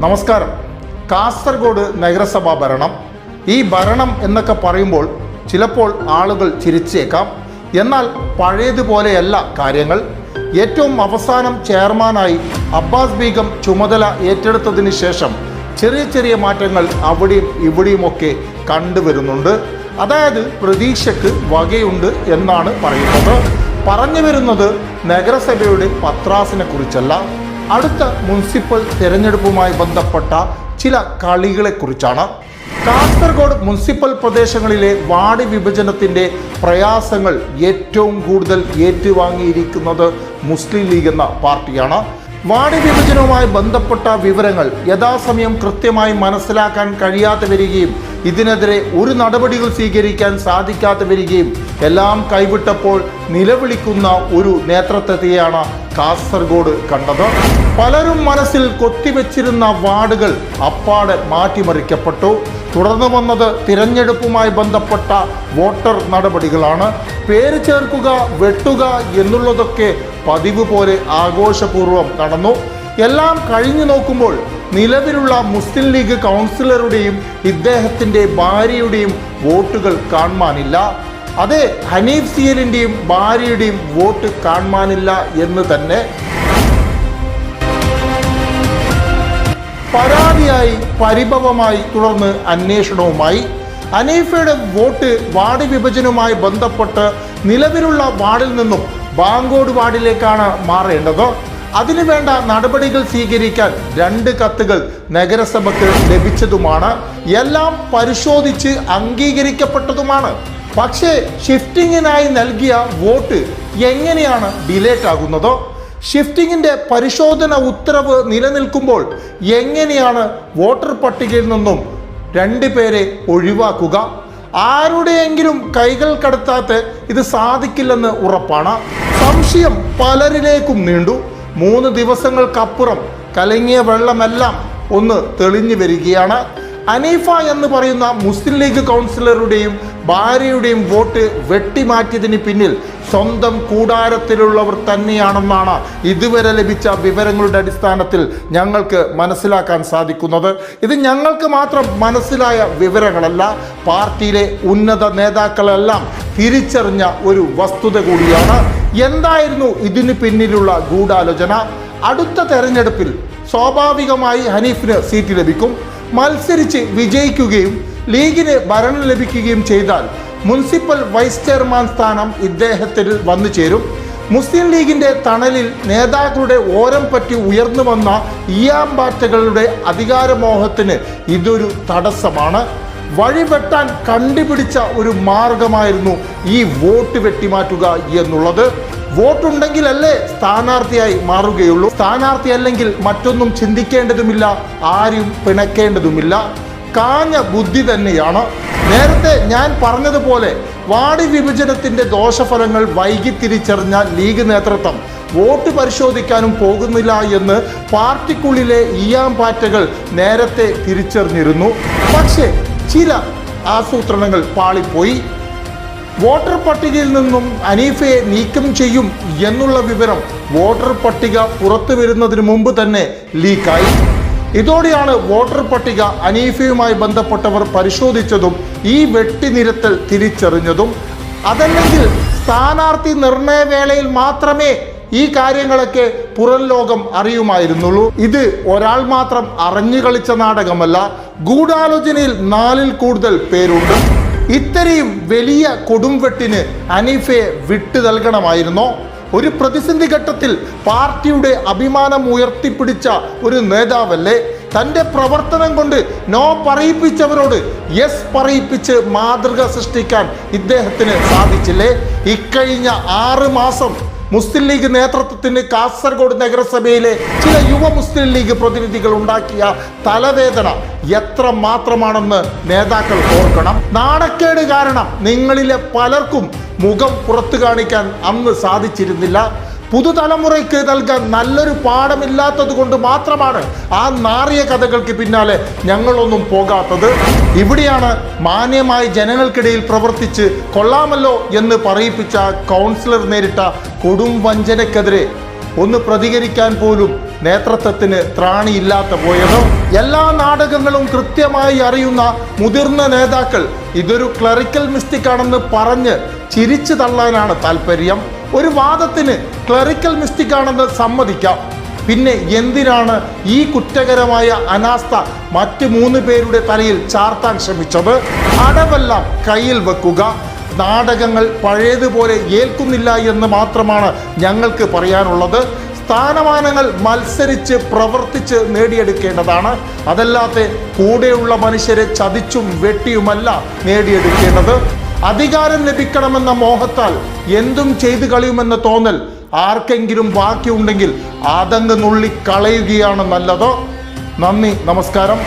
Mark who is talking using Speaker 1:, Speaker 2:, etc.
Speaker 1: നമസ്കാരം. കാസർഗോഡ് നഗരസഭാ ഭരണം. ഈ ഭരണം എന്നൊക്കെ പറയുമ്പോൾ ചിലപ്പോൾ ആളുകൾ ചിരിച്ചേക്കാം. എന്നാൽ പഴയതുപോലെയല്ല കാര്യങ്ങൾ. ഏറ്റവും അവസാനം ചെയർമാനായി അബ്ബാസ് ബീഗം ചുമതല ഏറ്റെടുത്തതിന് ശേഷം ചെറിയ ചെറിയ മാറ്റങ്ങൾ അവിടെയും ഇവിടെയുമൊക്കെ കണ്ടുവരുന്നുണ്ട്. അതായത് പ്രതീക്ഷയ്ക്ക് വകയുണ്ട് എന്നാണ് പറയുന്നത്. പറഞ്ഞു വരുന്നത് നഗരസഭയുടെ പത്രാസിനെ കുറിച്ചല്ല. അടുത്ത മുനിസിപ്പൽ തിരഞ്ഞെടുപ്പുമായി ബന്ധപ്പെട്ട ചില കളികളെക്കുറിച്ചാണ്. കാസർഗോഡ് മുനിസിപ്പൽ പ്രദേശങ്ങളിലെ വാർഡ് വിഭജനത്തിന്റെ പ്രയാസങ്ങൾ ഏറ്റവും കൂടുതൽ ഏറ്റുവാങ്ങിയിരിക്കുന്നത് മുസ്ലിം ലീഗ് എന്ന പാർട്ടിയാണ്. വാർഡ് വിഭജനവുമായി ബന്ധപ്പെട്ട വിവരങ്ങൾ യഥാസമയം കൃത്യമായി മനസ്സിലാക്കാൻ കഴിയാതെ വരികയും ഇതിനെതിരെ ഒരു നടപടികൾ സ്വീകരിക്കാൻ സാധിക്കാതെ വരികയും എല്ലാം കൈവിട്ടപ്പോൾ നിലവിളിക്കുന്ന ഒരു നേതൃത്വത്തെയാണ് കാസർഗോഡ് കണ്ടത്. പലരും മനസ്സിൽ കൊത്തിവെച്ചിരുന്ന വാർഡുകൾ അപ്പാടെ മാറ്റിമറിക്കപ്പെട്ടു. തുടർന്ന് വന്നത് തിരഞ്ഞെടുപ്പുമായി ബന്ധപ്പെട്ട വോട്ടർ നടപടികളാണ്. പേര് ചേർക്കുക വെട്ടുക എന്നുള്ളതൊക്കെ പതിവ് പോലെ ആഘോഷപൂർവം നടന്നു. എല്ലാം കഴിഞ്ഞു നോക്കുമ്പോൾ നിലവിലുള്ള മുസ്ലിം ലീഗ് കൗൺസിലറുടെയും ഇദ്ദേഹത്തിന്റെ ഭാര്യയുടെയും വോട്ടുകൾ കാണുവാനില്ല. അതെ ഹനീഫ് സിയലിന്റെയും ഭാര്യയുടെയും വോട്ട് കാണുവാനില്ല എന്ന് തന്നെ. പരാതിയായി പരിഭവമായി തുടർന്ന് അന്വേഷണവുമായി. അനീഫയുടെ വോട്ട് വാർഡ് വിഭജനവുമായി ബന്ധപ്പെട്ട് നിലവിലുള്ള വാർഡിൽ നിന്നും ബാങ്കോട് വാർഡിലേക്കാണ് മാറേണ്ടത്. അതിനുവേണ്ട നടപടികൾ സ്വീകരിക്കാൻ രണ്ട് കത്തുകൾ നഗരസഭയ്ക്ക് ലഭിച്ചതുമാണ്. എല്ലാം പരിശോധിച്ച് അംഗീകരിക്കപ്പെട്ടതുമാണ്. പക്ഷേ ഷിഫ്റ്റിങ്ങിനായി നൽകിയ വോട്ട് എങ്ങനെയാണ് ഡിലേറ്റ് ആകുന്നതോ? ഷിഫ്റ്റിങ്ങിന്റെ പരിശോധന ഉത്തരവ് നിലനിൽക്കുമ്പോൾ എങ്ങനെയാണ് വോട്ടർ പട്ടികയിൽ നിന്നും രണ്ട് പേരെ ഒഴിവാക്കുക? ആരുടെയെങ്കിലും കൈകൾ കടത്താത്ത ഇത് സാധിക്കില്ലെന്ന് ഉറപ്പാണ്. സംശയം പലരിലേക്കും നീണ്ടു. മൂന്ന് ദിവസങ്ങൾക്കപ്പുറം കലങ്ങിയ വെള്ളമെല്ലാം ഒന്ന് തെളിഞ്ഞു വരികയാണ്. അനീഫ എന്ന് പറയുന്ന മുസ്ലിം ലീഗ് കൗൺസിലറുടെയും ഭാര്യയുടെയും വോട്ട് വെട്ടിമാറ്റിയതിന് പിന്നിൽ സ്വന്തം കൂടാരത്തിലുള്ളവർ തന്നെയാണെന്നാണ് ഇതുവരെ ലഭിച്ച വിവരങ്ങളുടെ അടിസ്ഥാനത്തിൽ ഞങ്ങൾക്ക് മനസ്സിലാക്കാൻ സാധിക്കുന്നത്. ഇത് ഞങ്ങൾക്ക് മാത്രം മനസ്സിലായ വിവരങ്ങളല്ല പാർട്ടിയിലെ ഉന്നത നേതാക്കളെല്ലാം തിരിച്ചറിഞ്ഞ ഒരു വസ്തുത കൂടിയാണ്. എന്തായിരുന്നു ഇതിന് പിന്നിലുള്ള ഗൂഢാലോചന? അടുത്ത തെരഞ്ഞെടുപ്പിൽ സ്വാഭാവികമായി ഹനീഫിന് സീറ്റ് ലഭിക്കും. മത്സരിച്ച് വിജയിക്കുകയും ലീഗിന് ഭരണം ലഭിക്കുകയും ചെയ്താൽ മുനിസിപ്പൽ വൈസ് ചെയർമാൻ സ്ഥാനം ഇദ്ദേഹത്തിൽ വന്നു ചേരും. മുസ്ലിം ലീഗിന്റെ തണലിൽ നേതാക്കളുടെ ഓരം പറ്റി ഉയർന്നു വന്ന ഇയാമ്പാറ്റകളുടെ അധികാരമോഹത്തിന് ഇതൊരു തടസ്സമാണ്. വഴിവെട്ടാൻ കണ്ടുപിടിച്ച ഒരു മാർഗമായിരുന്നു ഈ വോട്ട് വെട്ടിമാറ്റുക എന്നുള്ളത്. വോട്ടുണ്ടെങ്കിലല്ലേ സ്ഥാനാർത്ഥിയായി മാറുകയുള്ളൂ. സ്ഥാനാർത്ഥി അല്ലെങ്കിൽ മറ്റൊന്നും ചിന്തിക്കേണ്ടതുമില്ല ആരും പിണക്കേണ്ടതുമില്ല. കാഞ്ഞ ബുദ്ധി തന്നെയാണ്. നേരത്തെ ഞാൻ പറഞ്ഞതുപോലെ വാർഡ് വിഭജനത്തിന്റെ ദോഷഫലങ്ങൾ വൈകി തിരിച്ചറിഞ്ഞ ലീഗ് നേതൃത്വം വോട്ട് പരിശോധിക്കാനും പോകുന്നില്ല എന്ന് പാർട്ടിക്കുള്ളിലെ ഇയാംപാറ്റകൾ നേരത്തെ തിരിച്ചറിഞ്ഞിരുന്നു. പക്ഷേ ചില ആസൂത്രണങ്ങൾ പാളിപ്പോയി. വോട്ടർ പട്ടികയിൽ നിന്നും അനീഫയെ നീക്കം ചെയ്യും എന്നുള്ള വിവരം വോട്ടർ പട്ടിക പുറത്തു വരുന്നതിന് മുമ്പ് തന്നെ ലീക്കായി. ഇതോടെയാണ് വോട്ടർ പട്ടിക അനീഫയുമായി ബന്ധപ്പെട്ടവർ പരിശോധിച്ചതും ഈ വെട്ടിനിരത്തൽ തിരിച്ചറിഞ്ഞതും. അതല്ലെങ്കിൽ സ്ഥാനാർത്ഥി നിർണയവേളയിൽ മാത്രമേ ഈ കാര്യങ്ങളൊക്കെ പുറം ലോകം അറിയുമായിരുന്നുള്ളൂ. ഇത് ഒരാൾ മാത്രം അറിഞ്ഞു കളിച്ച നാടകമല്ല ഗൂഢാലോചനയിൽ നാലിൽ കൂടുതൽ പേരുണ്ട്. ഇത്രയും വലിയ കൊടുംവെട്ടിന് അനീഫയെ വിട്ടു നൽകണമായിരുന്നോ? ഒരു പ്രതിസന്ധി ഘട്ടത്തിൽ പാർട്ടിയുടെ അഭിമാനം ഉയർത്തിപ്പിടിച്ച ഒരു നേതാവല്ലേ? തന്റെ പ്രവർത്തനം കൊണ്ട് നോ പറയിപ്പിച്ചവരോട് യെസ് പറയിപ്പിച്ച് മാതൃക സൃഷ്ടിക്കാൻ ഇദ്ദേഹത്തിന് സാധിച്ചില്ലേ? ഇക്കഴിഞ്ഞ ആറ് മാസം മുസ്ലിം ലീഗ് നേതൃത്വത്തിന് കാസർഗോഡ് നഗരസഭയിലെ ചില യുവ മുസ്ലിം ലീഗ് പ്രതിനിധികൾ ഉണ്ടാക്കിയ തലവേദന എത്ര മാത്രമാണെന്ന് നേതാക്കൾ ഓർക്കണം. നാണക്കേട് കാരണം നിങ്ങളിലെ പലർക്കും മുഖം പുറത്തു കാണിക്കാൻ അന്ന് സാധിച്ചിരുന്നില്ല. പുതുതലമുറയ്ക്ക് നൽകാൻ നല്ലൊരു പാഠമില്ലാത്തത് കൊണ്ട് മാത്രമാണ് ആ നാറിയ കഥകൾക്ക് പിന്നാലെ ഞങ്ങളൊന്നും പോകാത്തത്. ഇവിടെയാണ് മാന്യമായി ജനങ്ങൾക്കിടയിൽ പ്രവർത്തിച്ച് കൊള്ളാമല്ലോ എന്ന് പറയിപ്പിച്ച കൗൺസിലർ നേരിട്ട കൊടും വഞ്ചനക്കെതിരെ ഒന്ന് പ്രതികരിക്കാൻ പോലും നേതൃത്വത്തിന് ത്രാണിയില്ലാത്ത പോയത്. എല്ലാ നാടകങ്ങളും കൃത്യമായി അറിയുന്ന മുതിർന്ന നേതാക്കൾ ഇതൊരു ക്ലറിക്കൽ മിസ്റ്റേക്ക് ആണെന്ന് പറഞ്ഞ് ചിരിച്ചു തള്ളാനാണ് താല്പര്യം ഒരു വാദത്തിന് ക്ലറിക്കൽ മിസ്റ്റേക്ക് ആണെന്ന് സമ്മതിക്കാം. പിന്നെ എന്തിനാണ് ഈ കുറ്റകരമായ അനാസ്ഥ മറ്റ് മൂന്ന് പേരുടെ തലയിൽ ചാർത്താൻ ശ്രമിച്ചത്? അടവെല്ലാം കയ്യിൽ വെക്കുക. നാടകങ്ങൾ പഴയതുപോലെ ഏൽക്കുന്നില്ല എന്ന് മാത്രമാണ് ഞങ്ങൾക്ക് പറയാനുള്ളത്. സ്ഥാനമാനങ്ങൾ മത്സരിച്ച് പ്രവർത്തിച്ച് നേടിയെടുക്കേണ്ടതാണ്. അതല്ലാതെ കൂടെയുള്ള മനുഷ്യരെ ചതിച്ചും വെട്ടിയുമല്ല നേടിയെടുക്കേണ്ടത്. അധികാരം ലഭിക്കണമെന്ന മോഹത്താൽ എന്തും ചെയ്തു കളയുമെന്ന തോന്നൽ ആർക്കെങ്കിലും ബാക്കിയുണ്ടെങ്കിൽ അതങ്ങ് നുള്ളി കളയുകയാണ് നല്ലത്. നന്ദി നമസ്കാരം.